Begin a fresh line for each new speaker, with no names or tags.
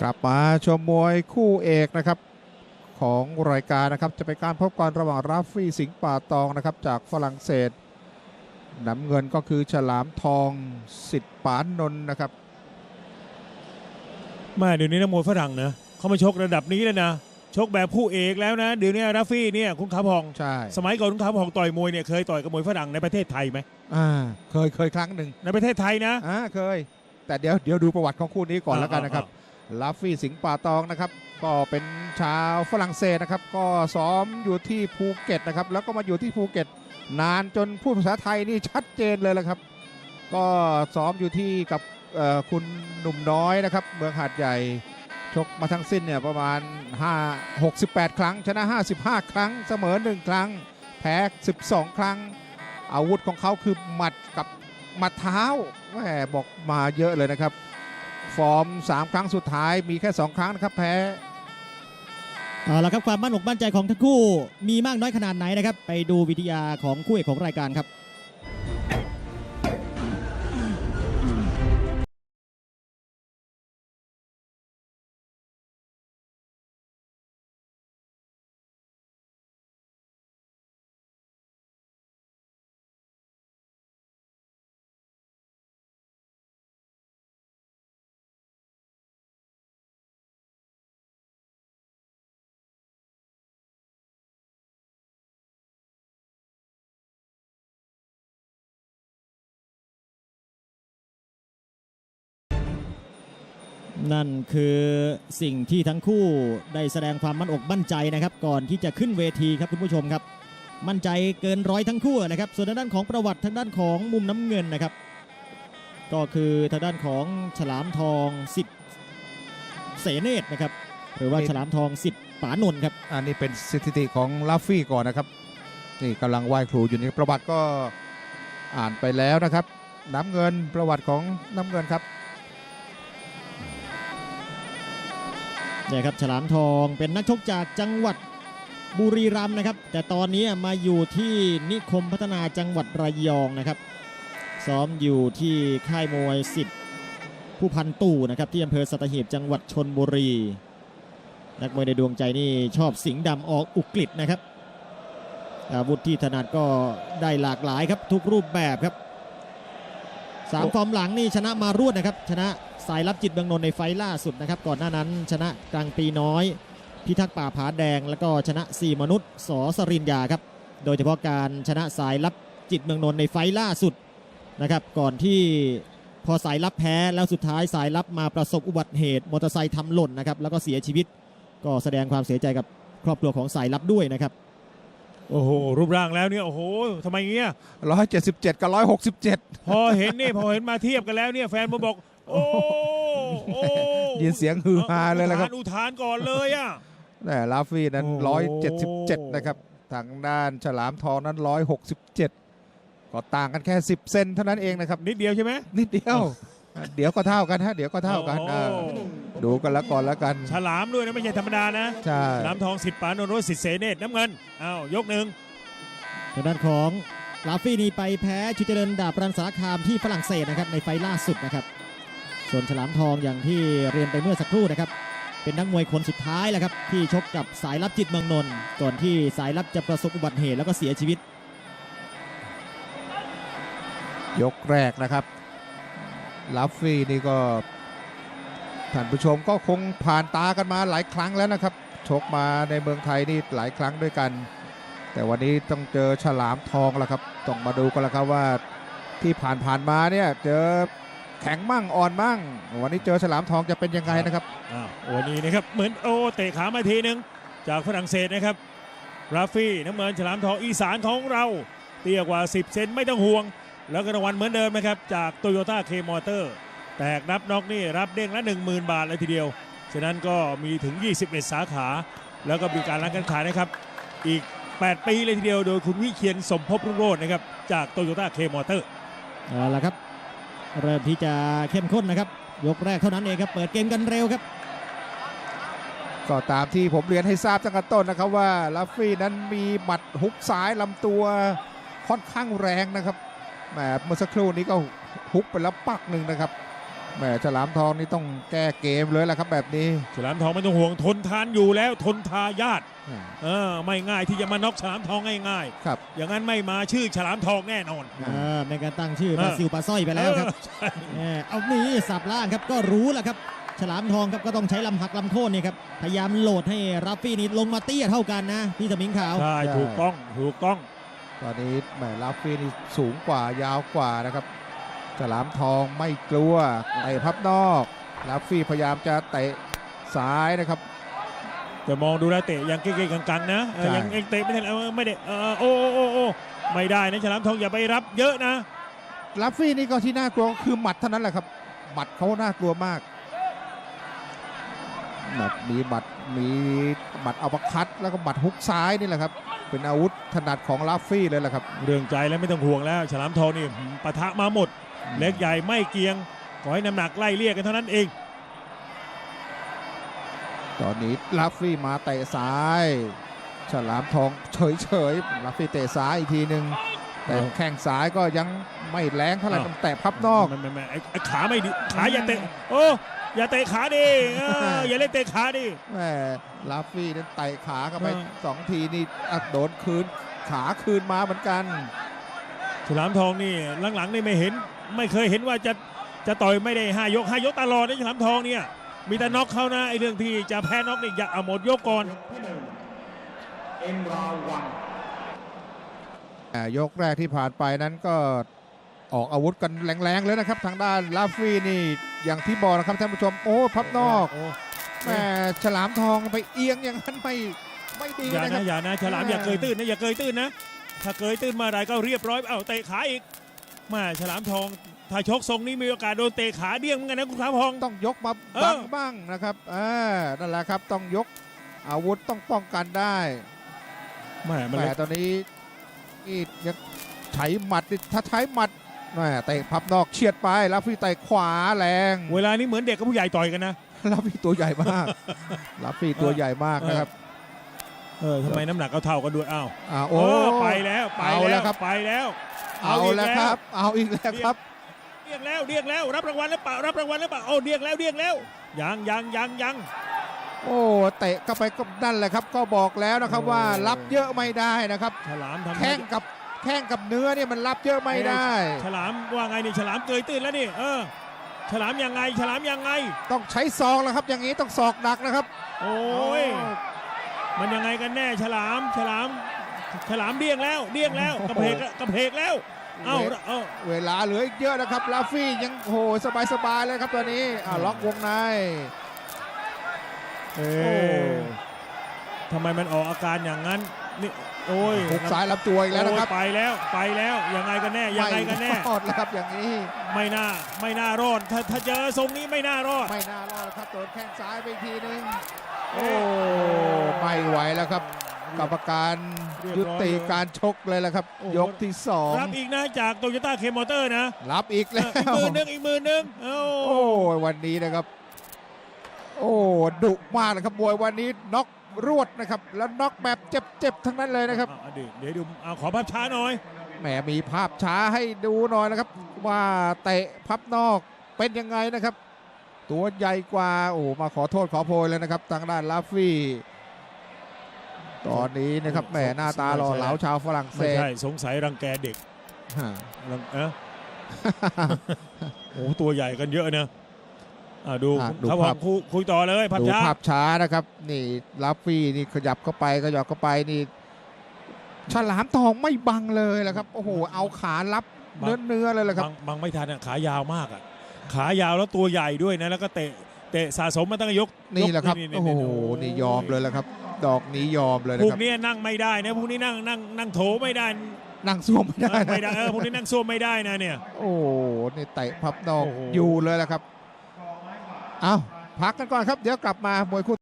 กลับมาชมมวยคู่เอกนะครับของรายการนะครับจะเป็นการพบกันระหว่างราฟฟี่สิงห์ป่าตองนะครับจากฝรั่งเศสน้ำเงินก็คือฉลามทองสิทธิ์ปานนนท์นะครับ
แม่เดี๋ยวนี้นักมวยฝรั่งนะเขามาชกระดับนี้เลยนะชกแบบคู่เอกแล้วนะเดี๋ยวนี้ราฟฟี่เนี่ยคุณขาพอง
ใช่
สมัยก่อนคุณขาพองต่อยมวยเนี่ยเคยต่อยกับมวยฝรั่งในประเทศไทยไหม
อ่าเคยเคยครั้งหนึ่ง
ในประเทศไทยนะ
อ่าเคย แต่เดี๋ยวเดี๋ยวดูประวัติของคู่นี้ก่อนแล้วกันนะครับ ลาฟฟี่สิงห์ป่าตองนะครับ ก็เป็นชาวฝรั่งเศสนะครับ ก็ซ้อมอยู่ที่ภูเก็ตนะครับ แล้วก็มาอยู่ที่ภูเก็ต นานจนพูดภาษาไทยนี่ชัดเจนเลยละครับ ก็ซ้อมอยู่ที่กับคุณหนุ่มน้อยนะครับ เมืองหาดใหญ่ชกมาทั้งสิ้นเนี่ยประมาณ 5 68 ครั้ง ชนะ 55 ครั้งเสมอ 1 ครั้ง แพ้ 12 ครั้ง อาวุธของเขาคือหมัดกับหมัดเท้าแหมบอกมาเยอะเลยนะครับ ฟอร์ม 3 ครั้งสุดท้ายมีแค่ 2 ครั้งนะครับแพ้
เอาละครับความมั่นอกมั่นใจของทั้งคู่มีมากน้อยขนาดไหนนะครับ ไปดูวิทยาของคู่เอกของรายการครับ นั่นคือสิ่งที่ทั้งคู่ได้แสดงความมั่นอกมั่นใจนะครับ ก่อนที่จะขึ้นเวทีครับคุณผู้ชมครับ มั่นใจเกินร้อยทั้งคู่นะครับ ส่วนทางด้านของประวัติทางด้านของมุมน้ำเงินนะครับ ก็คือทางด้านของฉลามทองสิทธิ์เสเนตรนะครับหรือว่าฉลามทองสิทธิ์ปานนท์ครับ
อันนี้เป็นสถิติของลาฟฟี่ก่อนนะครับนี่กำลังไหว้ครูอยู่นี่ประวัติก็อ่านไปแล้วนะครับ น้ำเงินประวัติของน้ำเงินครับ
เนี่ยครับฉลามทองเป็นนักชกจากจังหวัดบุรีรัมย์นะครับ แต่ตอนนี้มาอยู่ที่นิคมพัฒนาจังหวัดระยองนะครับ ซ้อมอยู่ที่ค่ายมวยสิทธิ์ผู้พันตู่นะครับที่อำเภอสัตหีบจังหวัดชนบุรี นักมวยในดวงใจนี่ชอบสิงห์ดำออกอุกฤษนะครับอาวุธที่ถนัดก็ได้หลากหลายครับทุกรูปแบบครับ สามฟอร์มหลังนี่ชนะมารวดนะครับ ชนะสายรับจิตเมืองนนท์ในไฟล์ล่าสุดนะครับ ก่อนหน้านั้นชนะกลางปีน้อย พิทักษ์ป่าผาแดง แล้วก็ชนะ 4 มนุษย์สอสรินยาครับ โดยเฉพาะการชนะสายรับจิตเมืองนนท์ในไฟล์ล่าสุดนะครับ ก่อนที่พอสายรับแพ้แล้วสุดท้ายสายรับมาประสบอุบัติเหตุมอเตอร์ไซค์ทำหล่นนะครับแล้วก็เสียชีวิต ก็แสดงความเสียใจกับครอบครัวของสายรับด้วยนะครับ
โอ้โหรูปร่างแล้วเนี่ยโอ้โหทำไมเงี้ย
177กับ167
พอเห็นนี่พอเห็นมาเทียบกันแล้วเนี่ยแฟนมาบอก โอ้โอ้
ยินเสียงฮือฮาเลยละครับ
อุทานก่อนเลยอะ
แหมลาฟฟี่นั้น
โอ้โห
177นะครับทางด้านฉลามทองนั้น167ก็ต่างกันแค่10เซนเท่านั้นเองนะครับ
นิดเดียวใช่ไหม
นิดเดียว เดี๋ยวก็เท่ากันฮะเดี๋ยวก็เท่ากัน
โอ้
อ่าดูกันแล้วก่อนแล้วกัน
ฉลามด้วยนะไม่ใช่ธรรมดานะ
ใช่
ฉลามทองสิทธิ์ปานนท์รถสิทธิ์เสเนตรน้ำเงินอ้าวยกหนึ่ง
ทางด้านของลาฟี่นี่ไปแพ้ชุดเจริญดาบรันสารคามที่ฝรั่งเศสนะครับในไฟล์ล่าสุดนะครับ ส่วนฉลามทองอย่างที่เรียนไปเมื่อสักครู่นะครับ เป็นนักมวยคนสุดท้ายแหละครับที่ชกกับสายลับจิตเมืองนนท์ก่อนที่สายลับจะประสบอุบัติเหตุแล้วก็เสียชีวิต
ยกแรกนะครับ ลาฟฟี่นี่ก็ท่านผู้ชมก็คงผ่านตากันมาหลายครั้งแล้วนะครับ ชกมาในเมืองไทยนี่หลายครั้งด้วยกัน แต่วันนี้ต้องเจอฉลามทองแล้วครับ ต้องมาดูกันแล้วครับว่าที่ผ่านผ่านๆมาเนี่ยเจอแข็งมั่งอ่อนมั่ง วันนี้เจอฉลามทองจะเป็นยังไงนะครับ
อ้าววันนี้นะครับเหมือนโอเตะขามาทีนึงจากฝรั่งเศสนะครับราฟี่น้ำเงินฉลามทองอีสานของเราเตี้ยกว่า 10 เซนไม่ต้องห่วง แล้วก็รางวัลเหมือนเดิมนะครับจากโตโยต้าเคมอเตอร์แตกนับน็อกนี่รับเด้งละ 10,000 บาทเลยทีเดียว ฉะนั้นก็มีถึง 21 สาขา แล้วก็มีการร้านการขายนะครับ อีก 8 ปีเลยทีเดียวโดยคุณวิเชียนสมภพรุ่งโรจน์นะครับจากโตโยต้าเคมอเตอร์
เอาละครับ เริ่มที่จะเข้มข้นนะครับ ยกแรกเท่านั้นเองครับ เปิดเกมกันเร็วครับ
ก็ตามที่ผมเรียนให้ทราบตั้งแต่ต้นนะครับว่าลาฟฟี่นั้นมีหมัดฮุกซ้ายลำตัวค่อนข้างแรงนะครับ แหมเมื่อสักครู่นี้ก็ฮุกไปแล้วปักหนึ่งนะครับแหมฉลามทองนี่ต้องแก้เกมเลยแหละครับแบบนี้
ฉลามทองไม่ต้องห่วงทนทานอยู่แล้วทนทายาทเออไม่ง่ายที่จะมาน็อกฉลามทองง่าย
ครับ
ๆอย่างนั้นไม่มาชื่อฉลามทองแน่นอน
เออไม่การตั้งชื่อ
เออ
ปลาซิวปลาสร้อยไปแล้วครับ
เออใช่
เออเอานี่สับล่างครับก็รู้แหละครับฉลามทองครับก็ต้องใช้ลำหักลำโค่นเนี่ยครับพยายามโหลดให้ราฟฟี่นี่ลงมาเตี้ยเท่ากันนะพี่สมิงขาว
ใช่ถูกต้องถูกต้อง
ตอนนี้แหมลาฟีนี่สูงกว่ายาวกว่านะครับฉลามทองไม่กลัวเตะพับนอกลาฟีพยายามจะเตะซ้ายนะครับ
แต่มองดูแล้วเตะยังเก่งๆกังๆนะเออ
ใช่
ยังยังเตะไม่ได้เออไม่ได้เออโอ้โอ้โอ้โอ้ไม่ได้นะฉลามทองอย่าไปรับเยอะนะ
ลาฟีนี่ก็ที่น่ากลัวก็คือหมัดเท่านั้นแหละครับหมัดเขาน่ากลัวมากหมัดมีหมัด มีหมัดอัปคัตแล้วก็หมัดฮุกซ้ายนี่แหละครับ เป็นอาวุธถนัดของลาฟี่เลยแหละครับ
เรื่องใจแล้วไม่ต้องห่วงแล้ว ฉลามทองนี่ปะทะมาหมด เล็กใหญ่ไม่เกียง ขอให้น้ำหนักไล่เลี่ยกันเท่านั้นเอง
ตอนนี้ลาฟี่มาเตะซ้าย ฉลามทองเฉยๆลาฟี่เตะซ้ายอีกทีหนึ่งแต่
เออ
แข้งซ้ายก็ยังไม่แรงเท่าไหร่
อ้าว
ต้องแตะพับนอก
ไม่ไม่ไม่ไอ้ไอ้ขาไม่ดีขาอย่าเตะโอ้ อย่าเตะขาดิเอออย่าเล่นเตะขาดิ
แหมลาฟี่นั้นเตะขาเข้าไป
เออ
สองทีนี่อะโดนคืนขาคืนมาเหมือนกัน
ฉลามทองนี่หลังๆนี่ไม่เห็น ไม่เคยเห็นว่าจะจะต่อยไม่ได้ห้ายกห้ายกตลอดนะฉลามทองเนี่ย มีแต่น็อกเขานะไอ้เรื่องที่จะแพ้น็อกนี่อย่าเอาหมดยกก่อน
อ่ายกแรกที่ผ่านไปนั้นก็ ออกอาวุธกันแรงๆเลยนะครับ ทางด้านลาฟี่นี่อย่างที่บอกนะครับท่านผู้ชมโอ้พับนอกแหมฉลามทองไปเอียงอย่างนั้นไม่ไม่ดี
อย่า
นะครั
นะ
บ
อย่านะฉลาม
เออ
อ
อ
ย่าเกยตื้นนะอย่าเกยตื้นนะ ถ้าเกยตื้นเมาไรก็เรียบร้อยเอ้าเตะขาอีกแมาฉลามทองถ้าชกทรงนี้มีโอกาสโดนเตะขาเดี้ยงเหมือนกันนะคุณฉลามทอง
ต้องยกมา
เออ
บังบ้างนะครับอ่านั่นแหละครับต้องยกอาวุธต้องป้องกันได้
แหม่มัน
แหม
เลย
ตอนนี้นี่ยังใช้หมัดนี่ถ้าใช้หมัด แหมเตะพับนอกเฉียดไปแล้วพี่เตะขวาแรง
เวลานี้เหมือนเด็กกับผู้ใหญ่ต่อยกันนะ
แล้วพี่ตัวใหญ่มากแล้วพี่ตัวใหญ่มากนะครับ
เออทำไมน้ำหนักเขาเท่ากันด้วยอ้าว
อ่า
โอ้
โอ้
ไปแล้วไป
เอาแล้
แล้ว
วครับ
ไปแล้ว
เอา
อีก
แล้วครับ เอาอีกแล้วครับ
เรียกแล้วเรียกแล้วรับรางวัลแล้วเปล่ารับรางวัลแล้วเปล่าโอ้เรียกแล้วเรียกแล้วยังยังยังยัง
โอ้เตะเข้าไปก็นั่นแหละครับ ก็บอกแล้วนะครับ
โอ้
ว่ารับเยอะไม่ได้นะครับ
ฉลามทำ
แข้งกับ แข้งกับเนื้อเนี่ยมันรับเยอะไม่ได้
ฉลามว่าไงนี่ฉลามเกยตื้นแล้วนี่เออ ฉลามยังไง ฉลามยังไง
ต้องใช้ศอกแล้วครับ อย่างนี้ต้องศอกหนักนะครับ
โอ้ยมันยังไงกันแน่ ฉลามฉลาม ฉลามเดี้ยงแล้วเดี้ยงแล้วกระเพกกระเพกแล้วเอ้าเอ้า
เวลาเหลืออีกเยอะนะครับลาฟี่ยังโอ้โหสบายๆเลยครับตอนนี้อ่าล็อกวงใน
เอ้
โอ้
ทำไมมันออกอาการอย่างนั้น นี่โอ้ย
หุกซ้ายรับตัวอีกแล้วนะครับ
โอ้ยไปแล้วไปแล้วยังไงกันแน่ยังไงกันแน่
ไม่รอดแล้วครับอย่างนี้
ไม่น่าไม่น่ารอดถ้าถ้าเจอทรงนี้ไม่น่ารอด
ไม่น่ารอดครับโดนแข้งซ้ายไปอีกทีนึง
โอ้
โอ้ไม่ไหวแล้วครับกรรมการ
เรียบร้อย
ยุติการชกเลยแล้วครับ
โอ้โห
ยกที่สอง
รับอีกนะจากโตโยต้าเคมอเตอร์นะ
รับอีก
เอ
แล้
ออีก
ว
มือนึงอีกมือนึงเอ้า
โอ้ยวันนี้นะครับ โอ้ดุมากนะครับมวยวันนี้น็อก รวดนะครับ แล้วน็อกแบบเจ็บๆทั้งนั้นเลยนะครับ
อะเดี๋ยวเดี๋ยวดูเอาขอภาพช้าหน่อย
แหมมีภาพช้าให้ดูหน่อยนะครับ ว่าเตะพับนอกเป็นยังไงนะครับ ตัวใหญ่กว่าโอ้มาขอโทษขอโพยเลยนะครับทางด้านลาฟี่ ตอนนี้นะครับแหมหน้าตาหล่อเหลาชาวฝรั่งเศ
ไม่
ส
ใช่สงสัยรังแกเด็ก
ฮะ
รังเอะโอ้ตัวใหญ่กันเยอะนะ อะดู
อะดู
ครับผ
ภาพ
มคุยคุยต่อเลยภาพ
ดู
ช้า
ภาพช้านะครับ นี่ลาฟี่นี่ขยับเข้าไปขยับเข้าไปนี่ฉลามทองไม่บังเลยแหละครับโอ้โหเอาขารับเนื้อเนื้อๆเลยแหละครับ
บางบางไม่ทันอะขายาวมากอะขายาวแล้วตัวใหญ่ด้วยนะแล้วก็เตะเตะสะสมมาตั้งแต่ยก
นี่แหละครับ
ยก
โอ้โหนี่ยอมเลยแหละครับ ดอกนี้ยอมเลย
พ
นะ
ว
ค
ก
รับ
นี้นั่งไม่ได้นะพวกนี้นั่งนั่งนั่งโถไม่ได้
นั่งซ่วมไม่ได้
เออ
นะ
ไม่ได้เออพวกนี้นั่งส้วมไม่ได้นะเนี่ย
โอ้โหนี่เตะพับนอก
โอ้โห
อยู่เลยแหละครับ เอาพักกันก่อนครับ เดี๋ยวกลับมามวยคู่